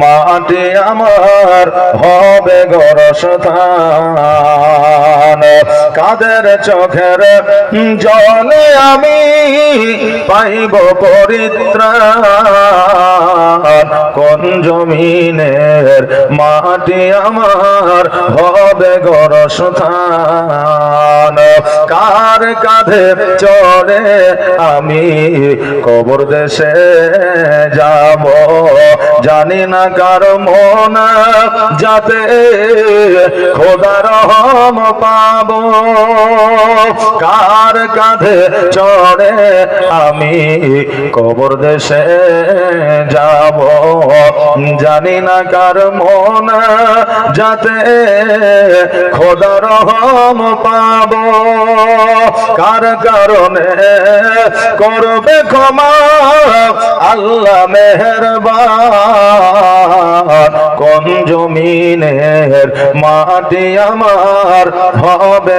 মাটি আমার হবে গরসথান। কাদের চোখের জলে আমি পাইব পরিত্রাণ। কোন জমিনের মাটি আমার হবে গরসথান। কার কাঁধে চড়ে আমি কবর দেশে যাব? জানি না কার মন যাতে খোদার রহম পাব। কার কাঁধে চড়ে আমি কবর দেশে যাব? জানি না কার মন যাতে খোদা রহম পাব। কার কারণে করবে ক্ষমা? আল্লাহ মেহরবান। কোন জমিনের মাটি আমার হবে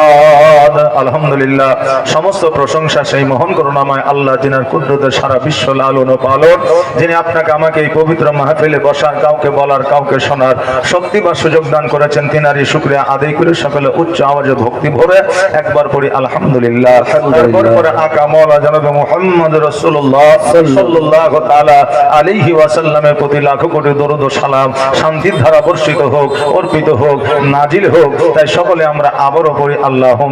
আলহামদুলিল্লাহ, সমস্ত প্রশংসা সেই মহান করুণাময় আল্লাহ যিনার কুদ্রতের সারা বিশ্ব লালন ও পালন, যিনি আপনাকে আমাকে এই পবিত্র মাহফিলে বসার, কাউকে বলার, কাউকে শোনার শক্তি বা সুযোগ দান করেছেন, তিনারই শুক্রিয়া আদায় করে সকলে উচ্চ আওয়াজে ভক্তি ভরে একবার পড়ি আলহামদুলিল্লাহ। আকা প্রতি লাখো কোটি সালাম। ধারা বর্ষিত হোক, অর্পিত হোক, নাজিল হোক, তাই সকলে আমরা আবারও পড়ি আমিন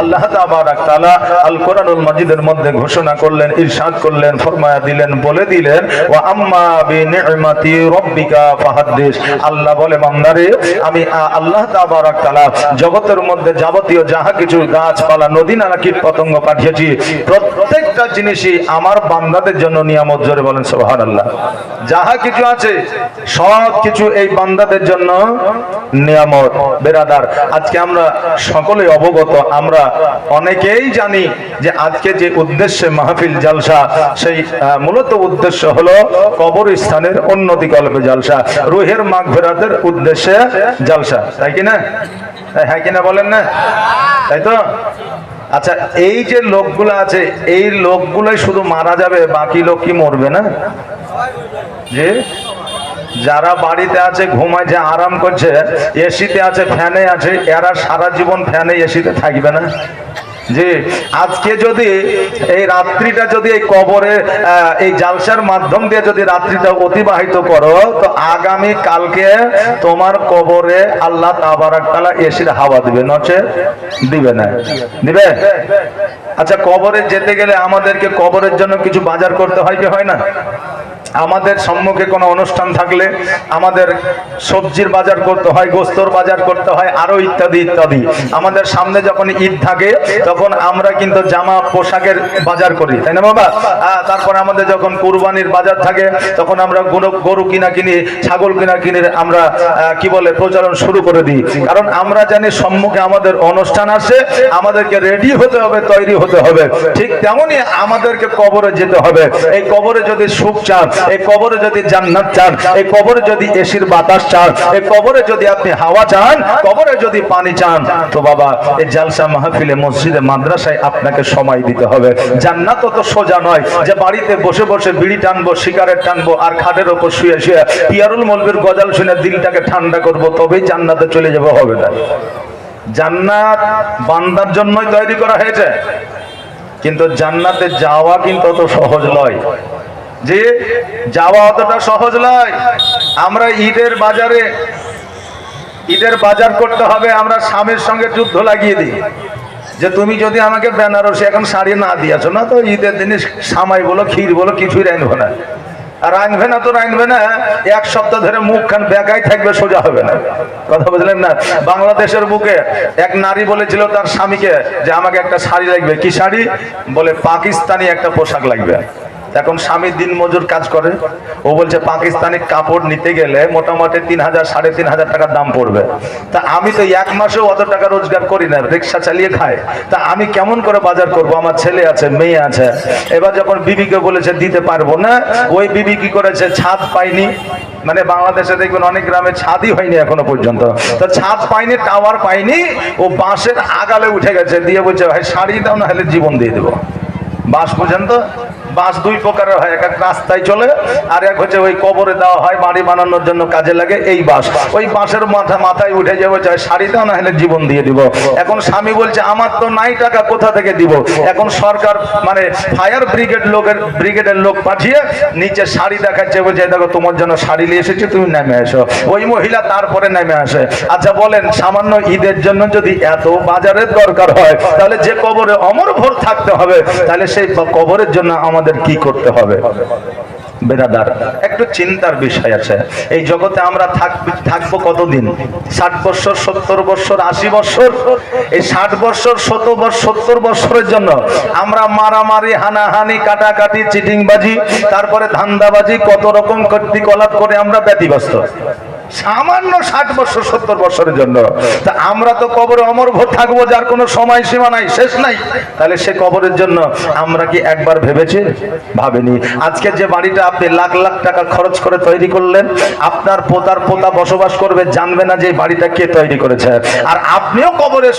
আল্লাহ তাআলা আল কোরআনুল মাজিদের মধ্যে ঘোষণা করলেন ইরশাদ করলেন ফরমায়া দিলেন বলে দিলেন ওয়া আম্মা বিনি'মাতি রাব্বিকা ফাহাদ্দিস। আল্লাহ বলে বান্দারে আমি আল্লাহ তাবারাক তাআলা জগতের মধ্যে যাবতীয় যাহা কিছু গাছপালা নদী নালা কীট পতঙ্গ পাঠিয়েছি প্রত্যেকটা জিনিসই আমার বান্দাদের জন্য নিয়ামত। জোরে বলেন সুবহানাল্লাহ। যাহা কিছু আছে সব কিছু এই বান্দাদের জন্য নিয়ামত। বেরাদার আজকে আমরা সকলে অবগত। আমরা অনেকেই জানি যে আজকে যে উদ্দেশ্যে মাহফিল জালসা, সেই মূলত উদ্দেশ্য হলো কবরস্থানের উন্নতি কল্পে জালসা, রুহের মাঘ ফেরাতের উদ্দেশ্যে জালসা। তাই কি না? হ্যাঁ কিনা বলেন না? তাই তো? আচ্ছা এই যে লোকগুলো আছে, এই লোকগুলোই শুধু মারা যাবে, বাকি লোক কি মরবে না? যে যারা বাড়িতে আছে ঘুমায় যে আরাম করছে, এসিতে আছে, ফ্যানে আছে, এরা সারা জীবন ফ্যানে, এসিতে থাকবে না। জি, আজকে যদি এই রাত্রিটা যদি এই কবরে এই জালসার মাধ্যম দিয়ে যদি রাত্রিটা অতিবাহিত করো, তো আগামী কালকে তোমার কবরে আল্লাহ তাবারাক তাআলা এসির হাওয়া দিবে, নচে দিবে না। দিবে? আচ্ছা কবরে যেতে গেলে আমাদেরকে কবরের জন্য কিছু বাজার করতে হয় কি হয় না? আমাদের সম্মুখে কোনো অনুষ্ঠান থাকলে আমাদের সবজির বাজার করতে হয়, গোস্তর বাজার করতে হয় আরও ইত্যাদি ইত্যাদি। আমাদের সামনে যখন ঈদ থাকে, তখন আমরা কিন্তু জামা পোশাকের বাজার করি, তাই না বাবা? তারপরে আমাদের যখন কুরবানির বাজার থাকে, তখন আমরা গরু- কিনা কিনি, ছাগল কিনা কিনে, আমরা কি বলে প্রচারণ শুরু করে দিই। কারণ আমরা জানি সম্মুখে আমাদের অনুষ্ঠান আসে, আমাদেরকে রেডি হতে হবে, তৈরি হতে হবে। ঠিক তেমনই আমাদেরকে কবরে যেতে হবে। এই কবরে যদি সুখ চান এই কবরে যদি জান্নাত চান, এই কবরে যদি এসির বাতাস চান, এই কবরে যদি আপনি হাওয়া চান, কবরে যদি পানি চান, তো বাবা, এই জালসা মাহফিলে, মসজিদে, মাদ্রাসায় আপনাকে সময় দিতে হবে। জান্নাত তো সোজা নয় যে বাড়িতে বসে বসে বিড়ি টানবো সিগারেট টানবো, আর খাটের ওপর শুয়ে শুয়ে পিয়ারুল মলবির গজাল শুনে দিলটাকে ঠান্ডা করব, তবেই জান্নাতে চলে যাব, হবে না। জান্নাত বান্দার জন্যই তৈরি করা হয়েছে। কিন্তু জান্নাতে যাওয়া কিন্তু অত সহজ নয়। যে যাওয়া অতটা সহজ নয়। আমরা ঈদের বাজারে, ঈদের বাজার করতে হবে, আমরা স্বামীর সঙ্গে যুদ্ধ লাগিয়ে দিই। যে তুমি যদি আমাকে বেনারসি এখন শাড়ি না দিয়েছ না, তো ঈদের দিনে সামাই বলো, ক্ষীর বলো, কিছুই রাখব না। আর রাঁধবে না তো রাঁধবে না, এক সপ্তাহ ধরে মুখ খান বেকাই থাকবে, সোজা হবে না। কথা বুঝলেন না? বাংলাদেশের বুকে এক নারী বলেছিল তার স্বামীকে যে, আমাকে একটা শাড়ি লাগবে। কি শাড়ি? বলে, পাকিস্তানি একটা পোশাক লাগবে। এখন স্বামী দিন মজুর কাজ করে। ও বলছে, পাকিস্তানি কাপড় নিতে গেলে মোটামুটি তিন হাজার, সাড়ে তিন হাজার টাকার দাম পড়বে। তা আমি তো এক মাসেও অত টাকা রোজগার করি না, রিক্সা চালিয়ে খাই। তা আমি কেমন করে বাজার করব? আমার ছেলে আছে, মেয়ে আছে। এবার যখন বিবিকে বলেছে, দিতে পারব না। ওই বিবি কি করেছে? ছাদ পাইনি মানে বাংলাদেশে দেখবেন অনেক গ্রামে ছাদই হয়নি এখনও পর্যন্ত। তো ছাদ পাইনি টাওয়ার পাইনি ও বাঁশের আগালে উঠে গেছে। দিয়ে বলছে, ভাই শাড়ি দাও না হলে জীবন দিয়ে দেবো। বাঁশ বুঝেন তো বাঁশ দুই প্রকারের হয়। এক এক রাস্তায় চলে, আর এক হচ্ছে ওই কবরে দেওয়া হয়, বাড়ি বানানোর জন্য কাজে লাগে এই বাঁশ ওই বাঁশের মাথা মাথায় উঠে যাব চাই শাড়ি দাও না হলে জীবন দিয়ে দিব। এখন স্বামী বলছে, আমার তো নাই টাকা, কোথা থেকে দিব? এখন সরকার মানে ফায়ার ব্রিগেড লোকের ব্রিগেডের লোক পাঠিয়ে নিচে শাড়ি দেখাচ্ছে, বলছে, "এই দেখো, তোমার জন্য শাড়ি নিয়ে এসেছি, তুমি নেমে এসো। ওই মহিলা তারপরে নেমে আসে। আচ্ছা বলেন, সামান্য ঈদের জন্য যদি এত বাজারের দরকার হয়, তাহলে যে কবরে অমর ভোর থাকতে হবে, তাহলে সেই কবরের জন্য আমাদের কি করতে হবে? বেরাদার একটু চিন্তার বিষয় আছে। এই জগতে আমরা থাকব কতদিন? ষাট বছর, সত্তর বছর, আশি বছর? এই ষাট বছর শত বছর সত্তর বছরের জন্য আমরা মারামারি, হানাহানি, কাটাকাটি, চিটিংবাজি, তারপরে ধান্দাবাজি, কত রকম কর্তিকলাপ করে আমরা ব্যতিব্যস্ত। সামান্য ষাট বছর, সত্তর বছরের জন্য। তা আমরা তো কবরে অমর ভোট থাকব, যার কোনো সময় সীমা নাই, শেষ নাই। তাহলে সে কবরের জন্য আমরা কি একবার ভেবেছি? ভাবেনি। আজকে যে বাড়িটা আপনি লাখ লাখ টাকা খরচ করে তৈরি করলেন, আপনার পোতার পোতা বসবাস করবে, জানবে না যে বাড়িটা কে তৈরি করেছে। আর আপনিও কবরে